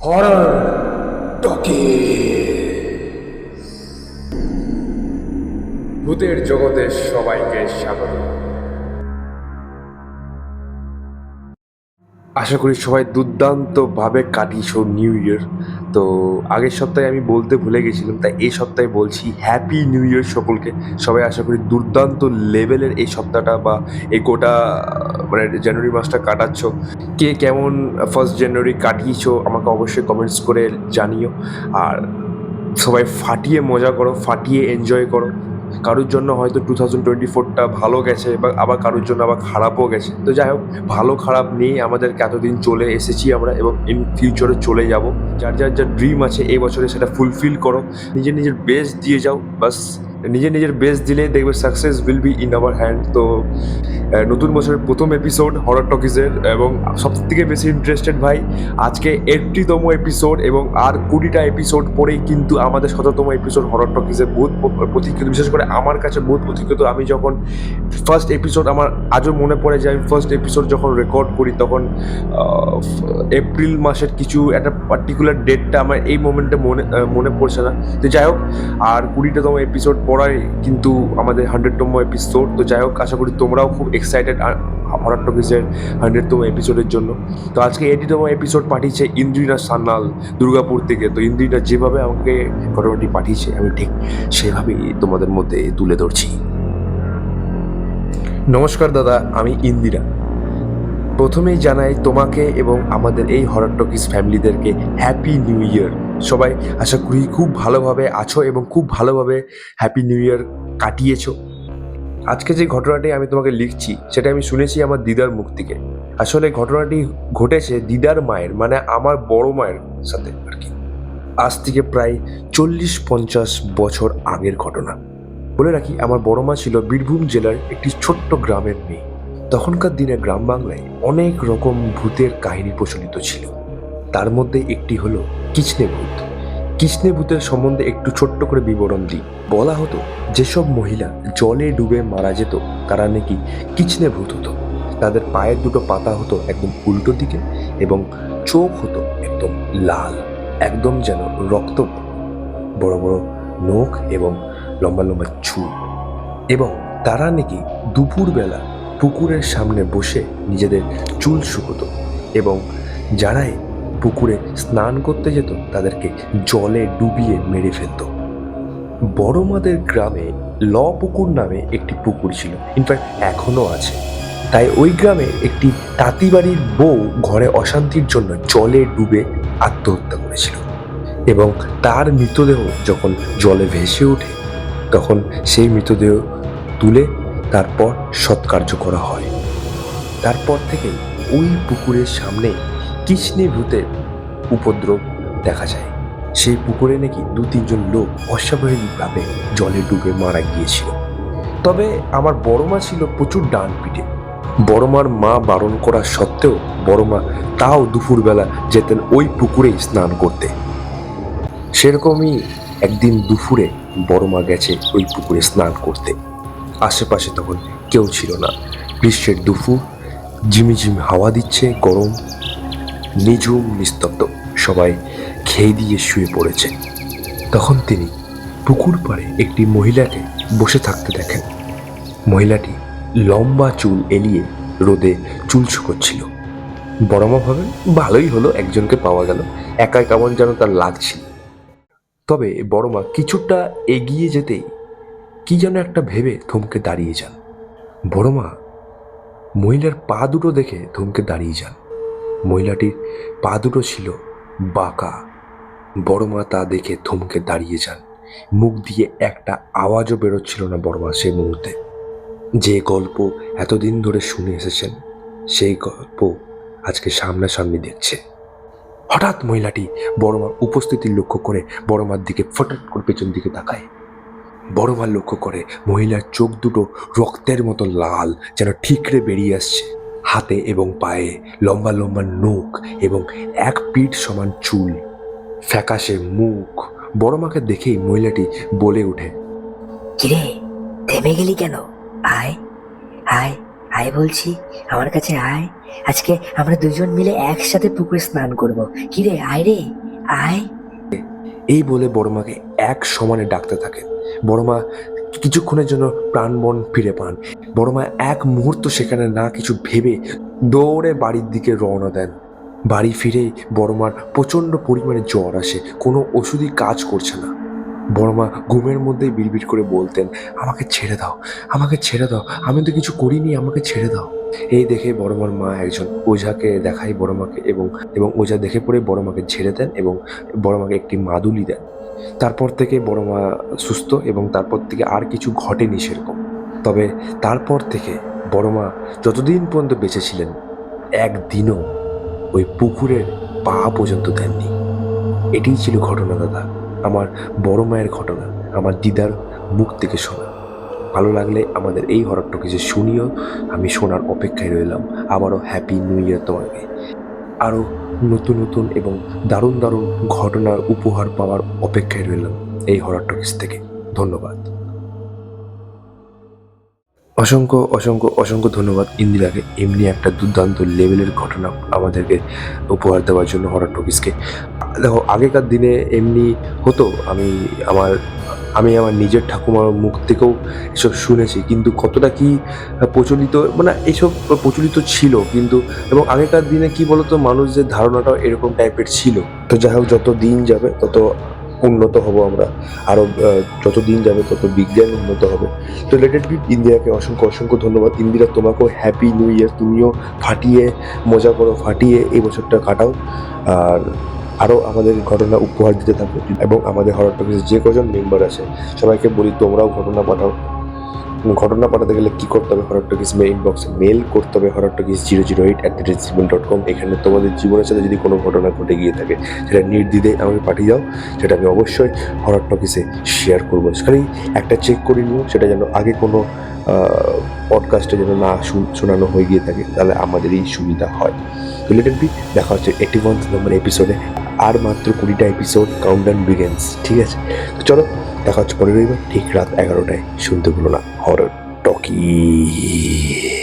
Horror টকে ভূতের জগতে সবাইকে স্বাগত। আশা করি সবাই দুর্দান্তভাবে কাটিয়েছ নিউ ইয়ার তো আগের সপ্তাহে আমি বলতে ভুলে গেছিলাম, তাই এই সপ্তাহে বলছি হ্যাপি নিউ ইয়ার সকলকে। সবাই আশা করি দুর্দান্ত লেভেলের এই সপ্তাহটা বা এই গোটা মানে জানুয়ারি মাসটা কাটাচ্ছ। কে কেমন ফার্স্ট জানুয়ারি কাটিয়েছো আমাকে অবশ্যই কমেন্টস করে জানিও। আর সবাই ফাটিয়ে মজা করো, ফাটিয়ে এনজয় করো। কারোর জন্য হয়তো টু থাউজেন্ড টোয়েন্টি ফোরটা ভালো গেছে বা আবার কারোর জন্য আবার খারাপও গেছে। তো যাই হোক, ভালো খারাপ নিয়ে আমাদেরকে এতদিন চলে এসেছি আমরা এবং ইন ফিউচারে চলে যাব। যার যার যা ড্রিম আছে, এই বছরে সেটা ফুলফিল করো। নিজের নিজের বেস্ট দিয়ে যাও বাস নিজের নিজের বেস্ট দিলে দেখবে success will be in our hand তো নতুন বছরের প্রথম এপিসোড হরর টকিজের এবং সব থেকে বেশি ইন্টারেস্টেড ভাই, আজকে এইটটিতম এপিসোড এবং আর কুড়িটা এপিসোড পরেই কিন্তু আমাদের শততম এপিসোড হরর টকিজের বহুত প- বিশেষ করে আমার কাছে বহুত প্রতীক্ষিত আমি যখন ফার্স্ট এপিসোড আমার আজও মনে পড়ে যে আমি ফার্স্ট এপিসোড যখন রেকর্ড করি, তখন এপ্রিল মাসের কিছু একটা পার্টিকুলার ডেটটা আমার এই মোমেন্টে মনে মনে পড়ছে না। তো যাই হোক, আর কুড়িটাতম এপিসোড পড়ায় কিন্তু আমাদের হান্ড্রেডতম এপিসোড তো যাই হোক, আশা করি তোমরাও খুব এক্সাইটেড হরর টকিজের হান্ড্রেডতম এপিসোডের জন্য। তো আজকে এইটিতম এপিসোড পাঠিয়েছে ইন্দ্রিনা সান্নাল দুর্গাপুর থেকে। তো ইন্দ্রিনা যেভাবে আমাকে ঘটনাটি পাঠিয়েছে, আমি ঠিক সেভাবেই তোমাদের মধ্যে তুলে ধরছি। নমস্কার দাদা, আমি ইন্দিরা প্রথমেই জানাই তোমাকে এবং আমাদের এই হরর টকিস ফ্যামিলিদেরকে হ্যাপি নিউ ইয়ার সবাই আশা করি খুব ভালোভাবে আছো এবং খুব ভালোভাবে হ্যাপি নিউ ইয়ার কাটিয়েছো। আজকে যে ঘটনাটি আমি তোমাকে লিখছি, সেটা আমি শুনেছি আমার দিদার মুখ থেকে। আসলে ঘটনাটি ঘটেছে দিদার মায়ের মানে আমার বড় মায়ের সাথে আর কি। আজ থেকে প্রায় চল্লিশ পঞ্চাশ বছর আগের ঘটনা। বলে রাখি, আমার বড় মা ছিল বীরভূম জেলার একটি ছোট্ট গ্রামের মেয়ে। তখনকার দিনে গ্রাম বাংলায় অনেক রকম ভূতের কাহিনী প্রচলিত ছিল। তার মধ্যে একটি হলো কিচনে ভূত কিচনে ভূতের সম্বন্ধে একটু ছোট্ট করে বিবরণ দিই। বলা হতো, যেসব মহিলা জলে ডুবে মারা যেত, তারা নাকি কিচনে ভূত হতো। তাদের পায়ের দুটো পাতা হতো একদম উল্টো দিকে এবং চোখ হতো একদম লাল, একদম যেন রক্ত বড় বড় নখ এবং লম্বা লম্বা চুল এবং তারা নাকি দুপুরবেলা পুকুরের সামনে বসে নিজেদের চুল শুকোতো এবং যারাই পুকুরে স্নান করতে যেত, তাদেরকে জলে ডুবিয়ে মেরে ফেলতো। বড়মাদের গ্রামে ল পুকুর নামে একটি পুকুর ছিল ইনফ্যাক্ট এখনও আছে। তাই ওই গ্রামে একটি তাঁতিবাড়ির বউ ঘরে অশান্তির জন্য জলে ডুবে আত্মহত্যা করেছিল এবং তার মৃতদেহ যখন জলে ভেসে ওঠে, তখন সেই মৃতদেহ তুলে তারপর সৎকার্য করা হয়। তারপর থেকে ওই পুকুরের সামনে কৃষ্ণে ভূতের উপদ্রব দেখা যায়। সেই পুকুরে নাকি দু তিনজন লোক অস্বাভাবিকভাবে জলে ডুবে মারা গিয়েছিল। তবে আমার বড় মা ছিল প্রচুর ডান পিঠে। বড়মার মা বারণ করা সত্ত্বেও বড় মা তাও দুপুরবেলা যেতেন ওই পুকুরেই স্নান করতে। সেরকমই একদিন দুপুরে বড় মা গেছে ওই পুকুরে স্নান করতে। আশেপাশে তখন কেউ ছিল না। গ্রীষ্মের দুপুর, ঝিমিঝিমি হাওয়া দিচ্ছে, গরম। নিঝুম নিস্তব্ধ। সবাই খেয়ে দিয়ে শুয়ে পড়েছে। তখন তিনি পুকুর পাড়ে একটি মহিলাকে বসে থাকতে দেখেন। মহিলাটি লম্বা চুল এলিয়ে রোদে চুল শুকোচ্ছিল বড়মা ভাবেন, ভালোই হলো, একজনকে পাওয়া গেল। একাই কেমন যেন তার লাগছিল তবে বড়মা কিছুটা এগিয়ে যেতেই কি যেন একটা ভেবে থমকে দাঁড়িয়ে যান। বড়মা মহিলার পা দুটো দেখে থমকে দাঁড়িয়ে যান। মহিলাটির পা দুটো ছিল বাঁকা। বড়মা তা দেখে থমকে দাঁড়িয়ে যান। মুখ দিয়ে একটা আওয়াজও বেরোচ্ছিল না বড়মা সেই মুহূর্তে। যে গল্প এতদিন ধরে শুনে এসেছেন, সেই গল্প আজকে সামনাসামনি দেখছে। হঠাৎ মহিলাটি বড়মার উপস্থিতি লক্ষ্য করে বড়মার দিকে ফটাৎ করে পেছন দিকে তাকায়। বড়মা লক্ষ্য করে মহিলার চোখ দুটো রক্তের মতো লাল, যেন ঠিকরে বেরিয়ে আসছে। হাতে এবং পায়ে লম্বা লম্বা নখ এবং এক পিঠ সমান চুল। ফ্যাকাশে মুখ। বড়মাকে দেখেই মহিলাটি বলে ওঠে কিরে থেমে গেলি কেন? আয় আয় আয় বলছি আমার কাছে আয়। আজকে আমরা দুজন মিলে একসাথে পুকুরে স্নান করব। কিরে আয় রে আয়। এই বলে বড়মাকে এক সমানে ডাকতে থাকেন বড়মা কিছুক্ষণের জন্য প্রাণবন ফিরে পান। বড়মা এক মুহূর্ত সেখানে না কিছু ভেবে দৌড়ে বাড়ির দিকে রওনা দেন। বাড়ি ফিরেই বড়মার প্রচণ্ড পরিমাণে জ্বর আসে, কোনো ওষুধই কাজ করছে না। বড়মা ঘুমের মধ্যেই বিড়বিড় করে বলতেন, আমাকে ছেড়ে দাও, আমাকে ছেড়ে দাও, আমি তো কিছু করিনি, আমাকে ছেড়ে দাও। এই দেখে বড়মার মা একজন ওঝাকে দেখায় বড়মাকে এবং এবং ওঝা দেখে পড়ে বড়মাকে ছেড়ে দেন এবং বড়মাকে একটি মাদুলি দেন। তারপর থেকে বড়মা সুস্থ এবং তারপর থেকে আর কিছু ঘটেনি সেরকম। তবে তারপর থেকে বড়মা যতদিন পর্যন্ত বেঁচে ছিলেন, একদিনও ওই পুকুরের পা পর্যন্ত দেননি। এটিই ছিল ঘটনা দাদা, আমার বড় মায়ের ঘটনা, আমার দিদার মুখ থেকে শোনা। ভালো লাগলে আমাদের এই হরর টকিজে শুনিও, আমি শোনার অপেক্ষায় রইলাম। আবারও হ্যাপি নিউ ইয়ার তোমাকে। আরও নতুন নতুন এবং দারুণ দারুণ ঘটনার উপহার পাওয়ার অপেক্ষায় রইলাম এই হরর টকিজ থেকে। ধন্যবাদ। অসংখ্য অসংখ্য অসংখ্য ধন্যবাদ ইন্দিরাকে। এমনি একটা দুর্দান্ত লেভেলের ঘটনা আমাদেরকে উপহার দেওয়ার জন্য হরর টকিজকে। দেখো, আগেকার দিনে এমনি হতো। আমি আমার আমি আমার নিজের ঠাকুমার মুখ থেকেও এসব শুনেছি। কিন্তু কতটা কি প্রচলিত মানে এসব প্রচলিত ছিল, কিন্তু এবং আগেকার দিনে কি বলতো মানুষদের ধারণাটাও এরকম টাইপের ছিল। তো যাই হোক, যত দিন যাবে, তত উন্নত হব আমরা। আরও যত দিন যাবে, তত বিজ্ঞান উন্নত হবে। তো লেটেড বি ইন্দিরাকে অসংখ্য অসংখ্য ধন্যবাদ। ইন্দিরা, তোমাকেও হ্যাপি নিউ ইয়ার তুমিও ফাটিয়ে, মজা করো, ফাটিয়ে এই বছরটা কাটাও। আর আরও আমাদের ঘটনা উপহার দিতে থাকো এবং আমাদের হরর টকিজের যে কজন মেম্বার আছে, সবাইকে বলি তোমরাও ঘটনা পাঠাও। ঘটনা পাঠাতে গেলে কী করতে হবে হরর টকিস মেল ইনবক্সে মেল করতে হবে horror talkies zero zero eight at the rate Gmail dot com এখানে তোমাদের জীবনের সাথে যদি কোনো ঘটনা ঘটে গিয়ে থাকে, সেটা নির্দ্বিধে আমাকে পাঠিয়ে দাও, সেটা আমি অবশ্যই হরর টকিসে শেয়ার করব। খালি একটা চেক করে নিও, সেটা যেন আগে কোনো পডকাস্টে যেন না শোনানো হয়ে গিয়ে থাকে, তাহলে আমাদেরই সুবিধা হয়। তো বি দেখা হচ্ছে এইটি ওয়ান নম্বর এপিসোডে আর মাত্র কুড়িটা এপিসোড কাউন্টান বিগেন্স ঠিক আছে? তো চলো, দেখা হচ্ছে রবিবার ঠিক রাত এগারোটায়। শুনতে ভুলো না হরর টকি